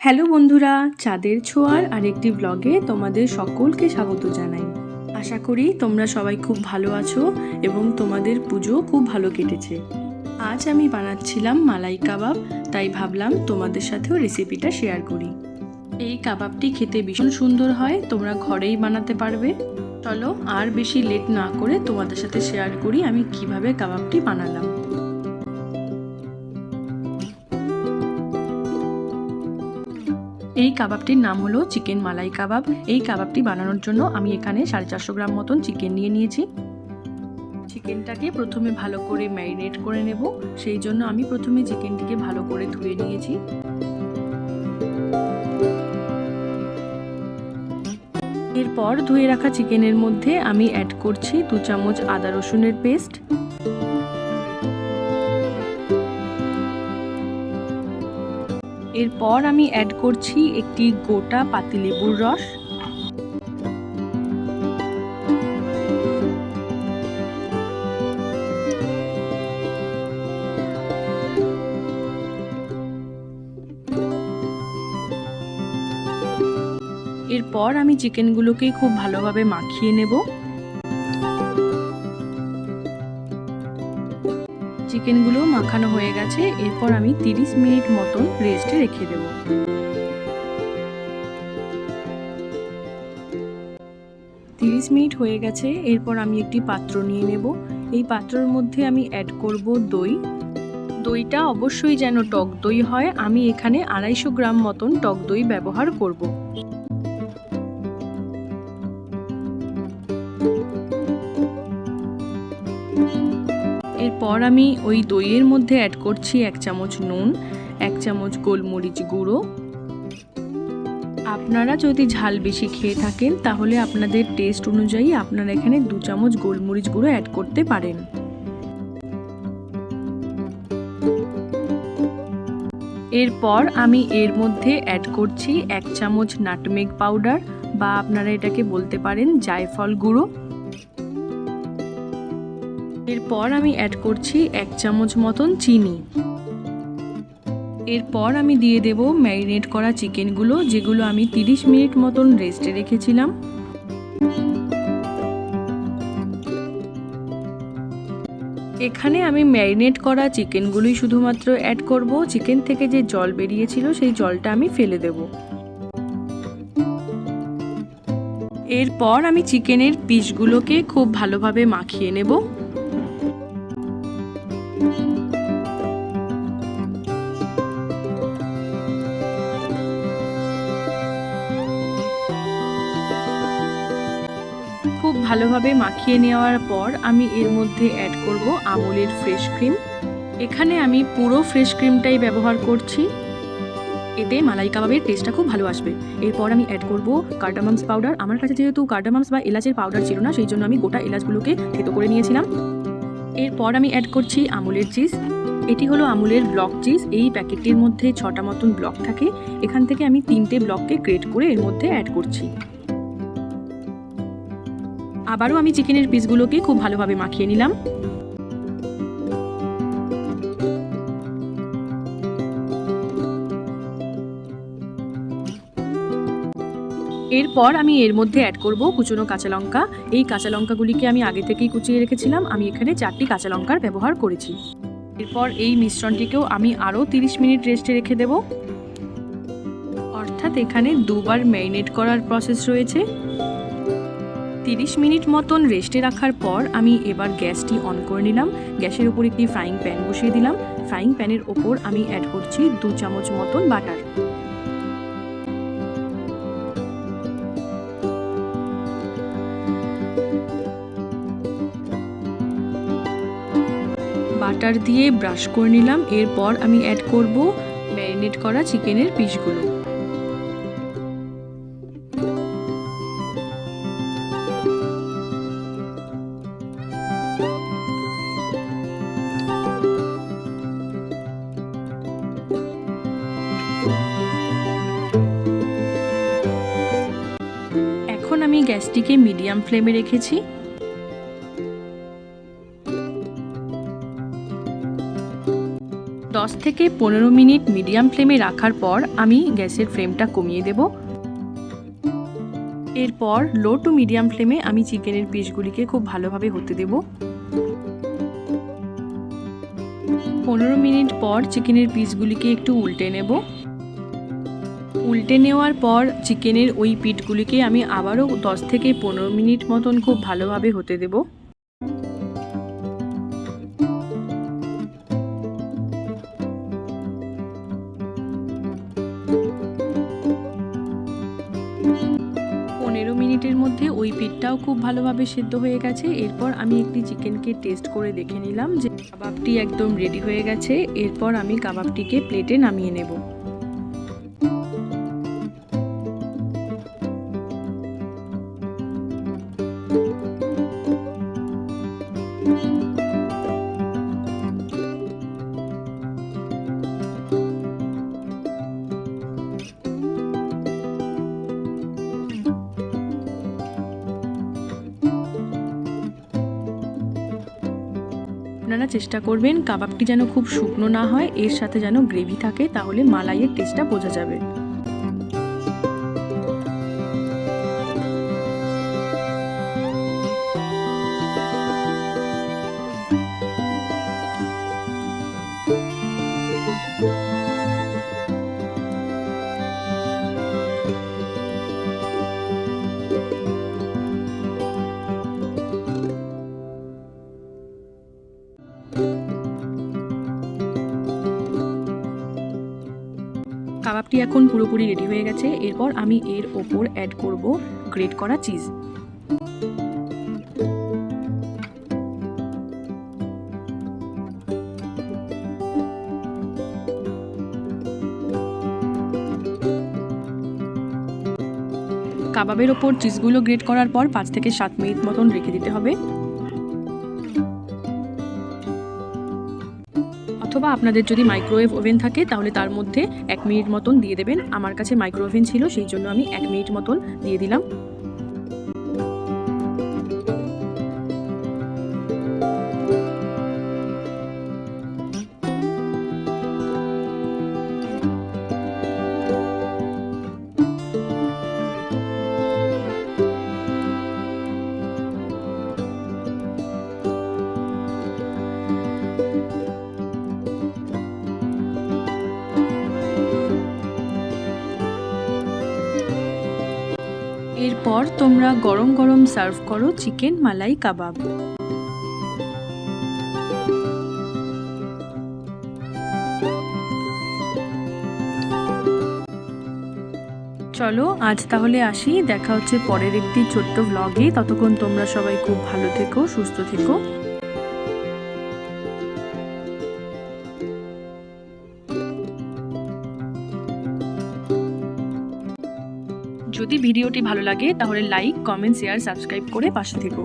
Hello বন্ধুরা, চাঁদের ছোঁয়ার আরেকটি ব্লগে তোমাদের সকলকে স্বাগত জানাই। আশা করি তোমরা সবাই খুব ভালো আছো এবং তোমাদের পুজো খুব ভালো কেটেছে। আজ আমি বানাচ্ছিলাম মালাই কাবাব, তাই ভাবলাম তোমাদের সাথেও রেসিপিটা শেয়ার করি। এই কাবাবটি খেতে ভীষণ সুন্দর হয়, তোমরা ঘরেই বানাতে পারবে। চলো আর বেশি লেট না করে তোমাদের সাথে শেয়ার করি আমি কীভাবে কাবাবটি বানালাম। এই কাবাবটির নাম হলো চিকেন মালাই কাবাব। এই কাবাবটি বানানোর জন্য আমি এখানে সাড়ে চারশো গ্রাম মতন চিকেন নিয়ে নিয়েছি। চিকেনটাকে প্রথমে ভালো করে ম্যারিনেট করে নেব। সেই জন্য আমি প্রথমে চিকেনটিকে ভালো করে ধুয়ে নিয়েছি। এরপর ধুয়ে রাখা চিকেনের মধ্যে আমি অ্যাড করছি দু চামচ আদা রসুনের পেস্ট এরপর আমি অ্যাড করছি একটি গোটা পাতিলেবুর রস। এরপর আমি চিকেনগুলোকে খুব ভালোভাবে মাখিয়ে নেব। চিকেনগুলো মাখানো হয়ে গেছে, এরপর আমি 30 মিনিট মতন রেস্টে রেখে দেব। তিরিশ মিনিট হয়ে গেছে, এরপর আমি একটি পাত্র নিয়ে নেব। এই পাত্রর মধ্যে আমি অ্যাড করব দই। দইটা অবশ্যই যেন টক দই হয়, আমি এখানে আড়াইশো গ্রাম মতন টক দই ব্যবহার করব। এরপর আমি ওই দইয়ের মধ্যে অ্যাড করছি এক চামচ নুন, এক চামচ গোলমরিচ গুঁড়ো। আপনারা যদি ঝাল বেশি খেয়ে থাকেন, তাহলে আপনাদের টেস্ট অনুযায়ী আপনারা এখানে দু চামচ গোলমরিচ গুঁড়ো অ্যাড করতে পারেন। এরপর আমি এর মধ্যে অ্যাড করছি এক চামচ নাটমেগ পাউডার বা আপনারা এটাকে বলতে পারেন জায়ফল গুঁড়ো। এরপর আমি অ্যাড করছি এক চামচ মতন চিনি। এরপর আমি দিয়ে দেব ম্যারিনেট করা চিকেনগুলো, যেগুলো আমি 30 মিনিট মতন রেস্টে রেখেছিলাম। এখানে আমি ম্যারিনেট করা চিকেনগুলোই শুধুমাত্র অ্যাড করব। চিকেন থেকে যে জল বেরিয়েছিল, সেই জলটা আমি ফেলে দেব। এরপর আমি চিকেনের পিসগুলোকে খুব ভালোভাবে মাখিয়ে নেব। ভালোভাবে মাখিয়ে নেওয়ার পর আমি এর মধ্যে অ্যাড করব আমুলের ফ্রেশ ক্রিম এখানে আমি পুরো ফ্রেশ ক্রিমটাই ব্যবহার করছি। এতে মালাই কাবাবের টেস্টটা খুব ভালো আসবে। এরপর আমি অ্যাড করব কার্ডামামস পাউডার আমার কাছে যেহেতু কার্ডামামস বা এলাচের পাউডার ছিল না, সেই জন্য আমি গোটা এলাচগুলোকে থেতো করে নিয়েছিলাম। এরপর আমি অ্যাড করছি আমুলের চিজ এটি হলো আমুলের ব্লক চিজ এই প্যাকেটটির মধ্যে ছটা মতন ব্লক থাকে। এখান থেকে আমি তিনটে ব্লককে গ্রেট করে এর মধ্যে অ্যাড করছি। আবারও আমি চিকেনের পিসগুলোকে খুব ভালোভাবে মাখিয়ে নিলাম। এরপর আমি এর মধ্যে অ্যাড করব কুচনো কাঁচা লঙ্কা। এই কাঁচা লঙ্কাগুলিকে আমি আগে থেকেই কুচিয়ে রেখেছিলাম। আমি এখানে চারটি কাঁচা লঙ্কার ব্যবহার করেছি। এরপর এই মিশ্রণটিকেও আমি আরও 30 মিনিট রেস্টে রেখে দেব। অর্থাৎ এখানে দুবার ম্যারিনেট করার প্রসেস রয়েছে। তিরিশ মিনিট মতন রেস্টে রাখার পর আমি এবার গ্যাসটি অন করে নিলাম। গ্যাসের উপর একটি ফ্রাইং প্যান বসিয়ে দিলাম। ফ্রাইং প্যানের ওপর আমি অ্যাড করছি দু চামচ মতন বাটার। বাটার দিয়ে ব্রাশ করে নিলাম। এরপর আমি অ্যাড করব ম্যারিনেট করা চিকেনের পিসগুলো। গ্যাসটিকে মিডিয়াম ফ্লেমে রেখেছি। দশ থেকে পনেরো মিনিট মিডিয়াম ফ্লেমে রাখার পর আমি গ্যাসের ফ্লেমটা কমিয়ে দেব। এরপর লো টু মিডিয়াম ফ্লেমে আমি চিকেনের পিসগুলিকে খুব ভালোভাবে হতে দেব। পনেরো মিনিট পর চিকেনের পিসগুলিকে একটু উল্টে নেব। উল্টে নেওয়ার পর চিকেনের ওই পিঠগুলিকে আমি আবারও দশ থেকে পনেরো মিনিট মতন খুব ভালোভাবে হতে দেব। পনেরো মিনিটের মধ্যে ওই পিঠটাও খুব ভালোভাবে সেদ্ধ হয়ে গেছে। এরপর আমি একটি চিকেনকে টেস্ট করে দেখে নিলাম যে কাবাবটি একদম রেডি হয়ে গেছে। এরপর আমি কাবাবটিকে প্লেটে নামিয়ে নেব। আপনারা চেষ্টা করবেন, কাবাবটি যেন খুব শুকনো না হয়, এর সাথে যেন গ্রেভি থাকে, তাহলে মালাইয়ের টেস্টটা বোঝা যাবে। কাবাবটি এখন পুরোপুরি রেডি হয়ে গেছে। এরপর আমি এর ওপর অ্যাড করব গ্রেট করা চিজ কাবাবের ওপর চিজগুলো গ্রেট করার পর পাঁচ থেকে সাত মিনিট মতন রেখে দিতে হবে। অথবা আপনাদের যদি মাইক্রোওয়েভ ওভেন থাকে, তাহলে তার মধ্যে এক মিনিট মতন দিয়ে দেবেন। আমার কাছে মাইক্রো ওভেন ছিল, সেই জন্য আমি এক মিনিট মতন দিয়ে দিলাম। এরপর তোমরা গরম গরম সার্ভ করো চিকেন মালাই কাবাব। চলো, আজ তাহলে আসি। দেখা হচ্ছে পরের একটি ছোট্ট ব্লগে ততক্ষণ তোমরা সবাই খুব ভালো থেকো, সুস্থ থেকো। যদি ভিডিওটি ভালো লাগে তাহলে লাইক কমেন্ট শেয়ার সাবস্ক্রাইব করে পাশে থেকো।